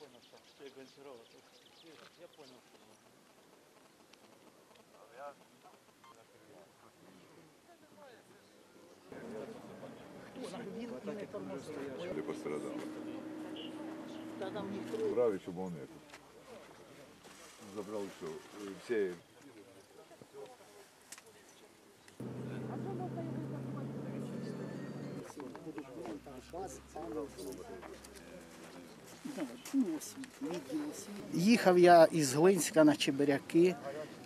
понял, что, что я Гончарова. Я понял, что... Я... Или пострадал. Правильно, чтобы он это забрал все, все Thank. Їхав я із Глинська на Чебиряки.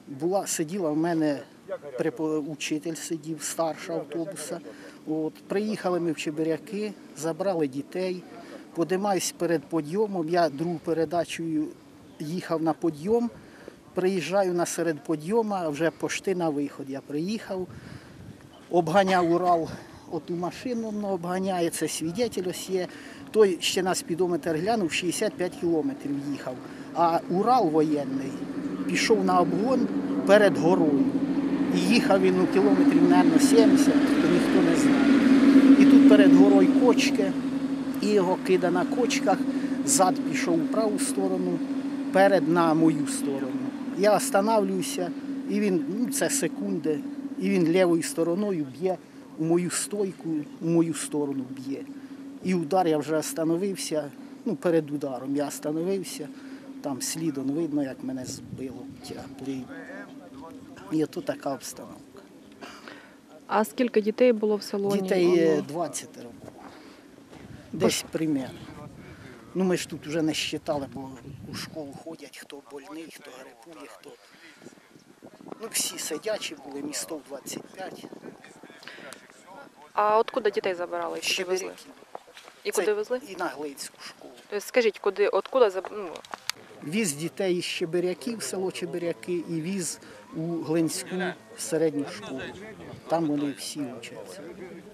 Була, сиділа в мене учитель сидів, старша автобуса. От, приїхали ми в Чебиряки, забрали дітей. Подимаюсь перед подйомом. Я другу передачею їхав на подйом. Приїжджаю на серед подйома, вже пошти на виход. Я приїхав, обганяв Урал оту машину, ну, обганяє, це свідетель ось є. Той ще на спідометр глянув, 65 кілометрів їхав. А Урал воєнний пішов на обгон перед горою. І їхав він ну, кілометрів, мабуть, 70, то ніхто не знає. І тут перед горою кочки, і його кида на кочках, зад пішов у праву сторону, перед на мою сторону. Я останавливаюся, і він, ну це секунди, і він лівою стороною б'є у мою стойку, у мою сторону б'є. І удар я вже остановився, ну перед ударом я остановився, там слідом видно, як мене збило. І ото така обстановка. А скільки дітей було в салоні? Дітей е, 20 було. Десь примерно. Ну ми ж тут вже не вважали, бо у школу ходять, хто больний, хто грипує, хто. Ну, всі сидячі були, місто 25. А откуда дітей забирали? і Куди Ще везли? І Це куди везли? І на Глицьку школу. Тобто Скажіть, куди, откуда заб... ну, Віз дітей із Чебиряків, село Чебиряки, і віз у Глинську середню школу. Там вони всі вчаться.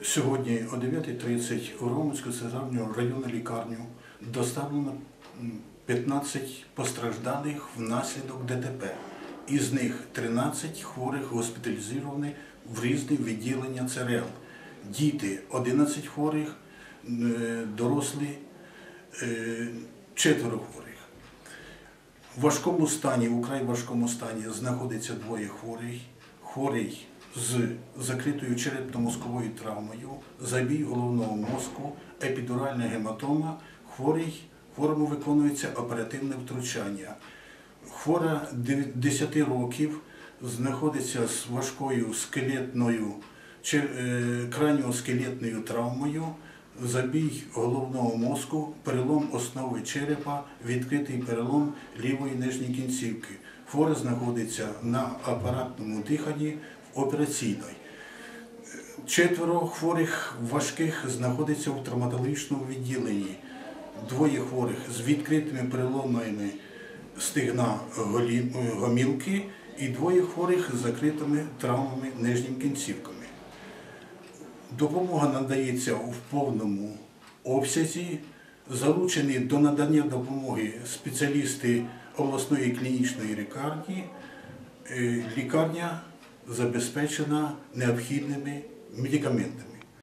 Сьогодні о 9.30 у Романську центральну районну лікарню доставлено м, 15 постраждалих внаслідок ДТП. Із них 13 хворих госпіталізовані в різні відділення ЦРЛ. Діти 11 хворих, е, дорослі е, четверо хворих. В важкому стані, в украй важкому стані знаходиться двоє хворих. Хворий з закритою черепно-мозковою травмою, забій головного мозку, епідуральна гематома. Хворий, хворому виконується оперативне втручання. Хвора дев- 10 років знаходиться з важкою скелетною е, краніоскелетною травмою, забій головного мозку, перелом основи черепа, відкритий перелом лівої нижньої кінцівки. Хвора знаходиться на апаратному диханні в операційної. Четверо хворих важких знаходиться в травматологічному відділенні. Двоє хворих з відкритими переломами стигна е, гомілки і двоє хворих з закритими травмами нижніми кінцівками. Допомога надається в повному обсязі. Залучені до надання допомоги спеціалісти обласної клінічної лікарні. Е, Лікарня забезпечена необхідними медикаментами.